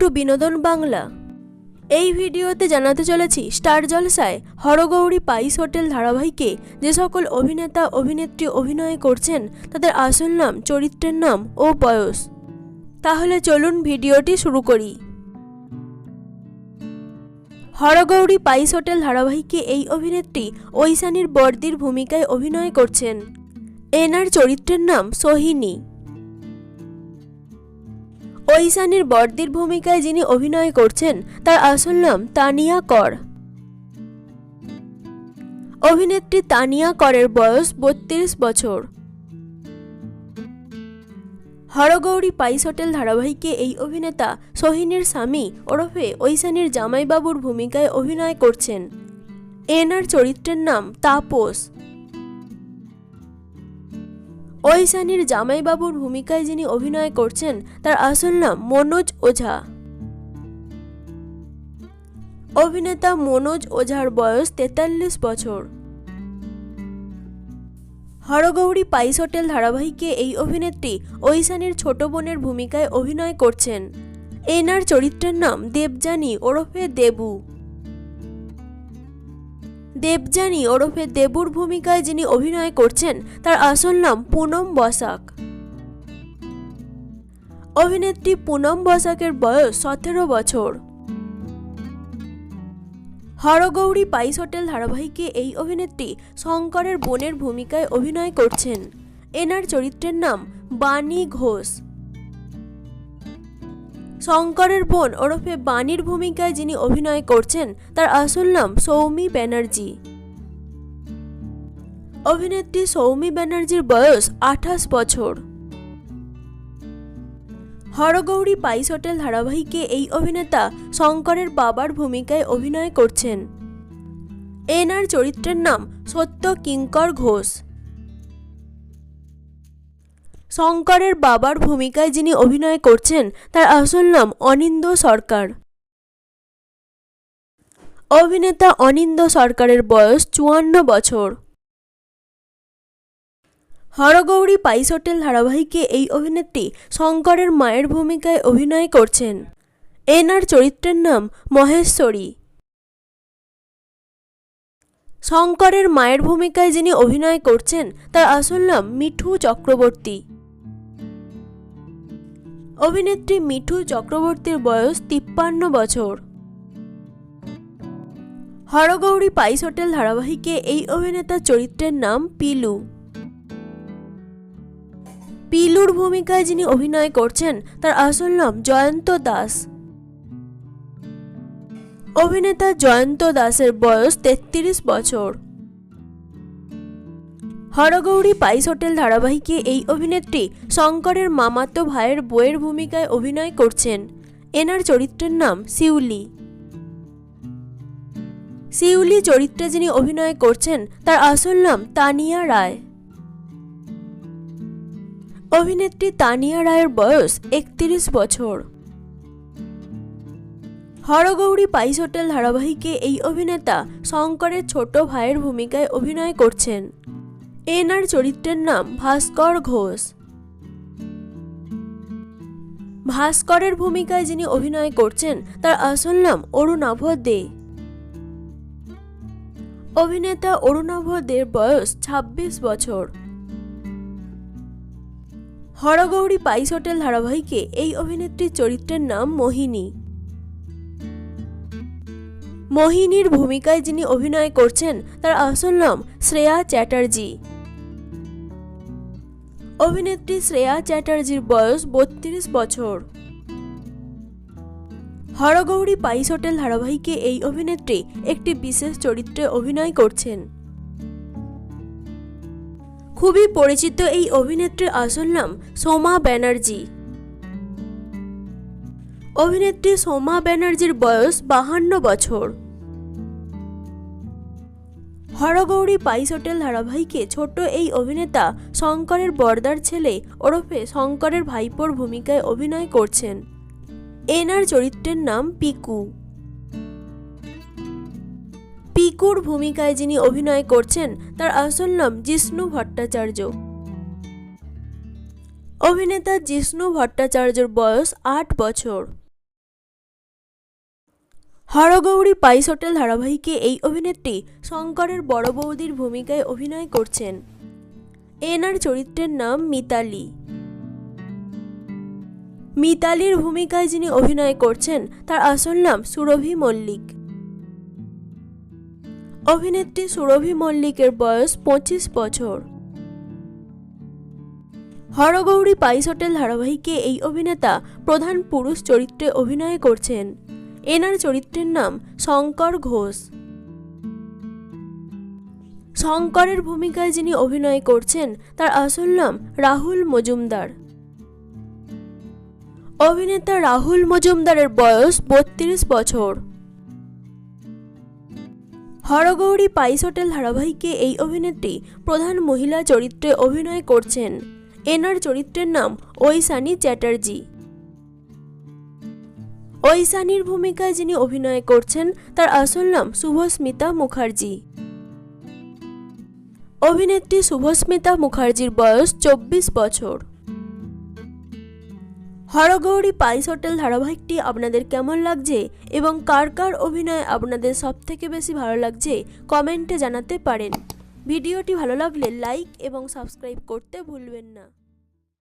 Two বিনোদন বাংলা। এই ভিডিওতে জানাতে চলেছি স্টার জলসায় হরগৌরী পাইস হোটেল ধারাবাহিকে যে সকল অভিনেতা, অভিনেত্রী অভিনয় করছেন, তাদের আসল নাম, চরিত্রের নাম ও বয়স। তাহলে চলুন ভিডিওটি শুরু করি। হরগৌরী পাইস হোটেল ধারাবাহিকে এই অভিনেত্রী ঐশানীর বর্দির ভূমিকায় অভিনয় করছেন। এনার চরিত্রের নাম সোহিনী। ঐশানীর বর্দির ভূমিকায় যিনি অভিনয় করছেন, তার আসল নাম তানিয়া কর। অভিনেত্রী তানিয়া করের বয়স বত্রিশ বছর। হরগৌরী পাইস হোটেল ধারাবাহিকে এই অভিনেতা সোহিনীর স্বামী ওরফে ঐশানীর জামাইবাবুর ভূমিকায় অভিনয় করছেন। এনার চরিত্রের নাম তাপস। ঐশানীর জামাইবাবুর ভূমিকায় যিনি অভিনয় করছেন, তার আসল নাম মনোজ ওঝা। অভিনেতা মনোজ ওঝার বয়স তেতাল্লিশ বছর। হরগৌরী পাইস হোটেল ধারাবাহিকে এই অভিনেত্রী ঐশানীর ছোট বোনের ভূমিকায় অভিনয় করছেন। এনার চরিত্রের নাম দেবযানী ওরফে দেবু। দেবযানী ওরফে দেবুর ভূমিকায় যিনি অভিনয় করছেন, তার আসল নাম পুনম বসাক। অভিনেত্রী পুনম বসাকের বয়স সতেরো বছর। হরগৌরী পাইস হোটেল ধারাবাহিকে এই অভিনেত্রী শঙ্করের বোনের ভূমিকায় অভিনয় করছেন। এনার চরিত্রের নাম বাণী ঘোষ। শঙ্করের বোন ওরফে বাণীর ভূমিকায় যিনি অভিনয় করছেন, তার আসল নাম সৌমি ব্যানার্জি। অভিনেত্রী সৌমি ব্যানার্জির বয়স আঠাশ বছর। হরগৌরী পাইস হোটেল ধারাবাহিকে এই অভিনেতা শঙ্করের বাবার ভূমিকায় অভিনয় করছেন। এনার চরিত্রের নাম সত্য কিঙ্কর ঘোষ। শঙ্করের বাবার ভূমিকায় যিনি অভিনয় করছেন, তার আসল নাম অনিন্দ সরকার। অভিনেতা অনিন্দ সরকারের বয়স চুয়ান্ন বছর। হরগৌরী পাইস হোটেল ধারাবাহিকে এই অভিনেত্রী শঙ্করের মায়ের ভূমিকায় অভিনয় করছেন। এনার চরিত্রের নাম মহেশ্বরী। শঙ্করের মায়ের ভূমিকায় যিনি অভিনয় করছেন, তার আসল নাম মিঠু চক্রবর্তী। অভিনেত্রী মিঠু চক্রবর্তীর বয়স তিপ্পান্ন বছর। হরগৌরী পাইস হোটেল ধারাবাহিকে এই অভিনেতার চরিত্রের নাম পিলু। পিলুর ভূমিকায় যিনি অভিনয় করছেন, তার আসল নাম জয়ন্ত দাস। অভিনেতা জয়ন্ত দাসের বয়স তেত্রিশ বছর। হরগৌরী পাইস হোটেল ধারাবাহিকে এই অভিনেত্রী শঙ্করের মামাতো ভাইয়ের বইয়ের ভূমিকায় অভিনয় করছেন। এনার চরিত্রের নাম শিউলি। শিউলি চরিত্রে যিনি অভিনয় করছেন, তার আসল নাম তানিয়া রায়। অভিনেত্রী তানিয়া রায়ের বয়স একত্রিশ বছর। হরগৌরী পাইস হোটেল ধারাবাহিকে এই অভিনেতা শঙ্করের ছোট ভাইয়ের ভূমিকায় অভিনয় করছেন। এনার চরিত্রের নাম ভাস্কর ঘোষ। ভাস্করের ভূমিকায় যিনি অভিনয় করছেন, তার আসল নাম অরুণাভ দে। অভিনেতা অরুণাভ দের বয়স ২৬ বছর। হরগৌরী পাইস হোটেল ধারাবাহিকে এই অভিনেত্রীর চরিত্রের নাম মোহিনী। মোহিনীর ভূমিকায় যিনি অভিনয় করছেন, তার আসল নাম শ্রেয়া চ্যাটার্জি। অভিনেত্রী শ্রেয়া চ্যাটার্জির বয়স বত্রিশ বছর। হরগৌরী পাইস হোটেল ধারাবাহিকে এই অভিনেত্রী একটি বিশেষ চরিত্রে অভিনয় করছেন। খুবই পরিচিত এই অভিনেত্রীর আসল নাম সোমা ব্যানার্জি। অভিনেত্রী সোমা ব্যানার্জির বয়স বাহান্ন বছর। হরগৌরী পাইস হোটেল ধারাবাহিকে ছোট এই অভিনেতা শঙ্করের বর্দার ছেলে ওরফে শঙ্করের ভাইপোর ভূমিকায় অভিনয় করছেন। এনার চরিত্রের নাম পিকু। পিকুর ভূমিকায় যিনি অভিনয় করছেন, তার আসল নাম জিষ্ণু ভট্টাচার্য। অভিনেতা জিষ্ণু ভট্টাচার্যর বয়স আট বছর। হরগৌরী পাইস হোটেল ধারাবাহিকে এই অভিনেত্রী শঙ্করের বড় বৌদির ভূমিকায় অভিনয় করছেন। এনার চরিত্রের নাম মিতালি। মিতালির ভূমিকায় যিনি অভিনয় করছেন, তার আসল নাম সুরভি মল্লিক। অভিনেত্রী সুরভি মল্লিকের বয়স পঁচিশ বছর। হরগৌরী পাইস হোটেল ধারাবাহিকে এই অভিনেতা প্রধান পুরুষ চরিত্রে অভিনয় করছেন। এনার চরিত্রের নাম শঙ্কর ঘোষ। শঙ্করের ভূমিকায় যিনি অভিনয় করছেন, তার আসল নাম রাহুল মজুমদার। অভিনেতা রাহুল মজুমদারের বয়স বত্রিশ বছর। হরগৌরী পাইস হোটেল ধারাবাহিকে এই অভিনেত্রী প্রধান মহিলা চরিত্রে অভিনয় করছেন। এনার চরিত্রের নাম ঐশানী চ্যাটার্জি। ঐশানীর ভূমিকায় যিনি অভিনয় করছেন, তার আসল নাম শুভস্মিতা মুখার্জি। অভিনেত্রী শুভস্মিতা মুখার্জির বয়স চব্বিশ বছর। হরগৌরী পাইস হোটেল ধারাবাহিকটি আপনাদের কেমন লাগছে এবং কার কার অভিনয় আপনাদের সবথেকে বেশি ভালো লাগছে কমেন্টে জানাতে পারেন। ভিডিওটি ভালো লাগলে লাইক এবং সাবস্ক্রাইব করতে ভুলবেন না।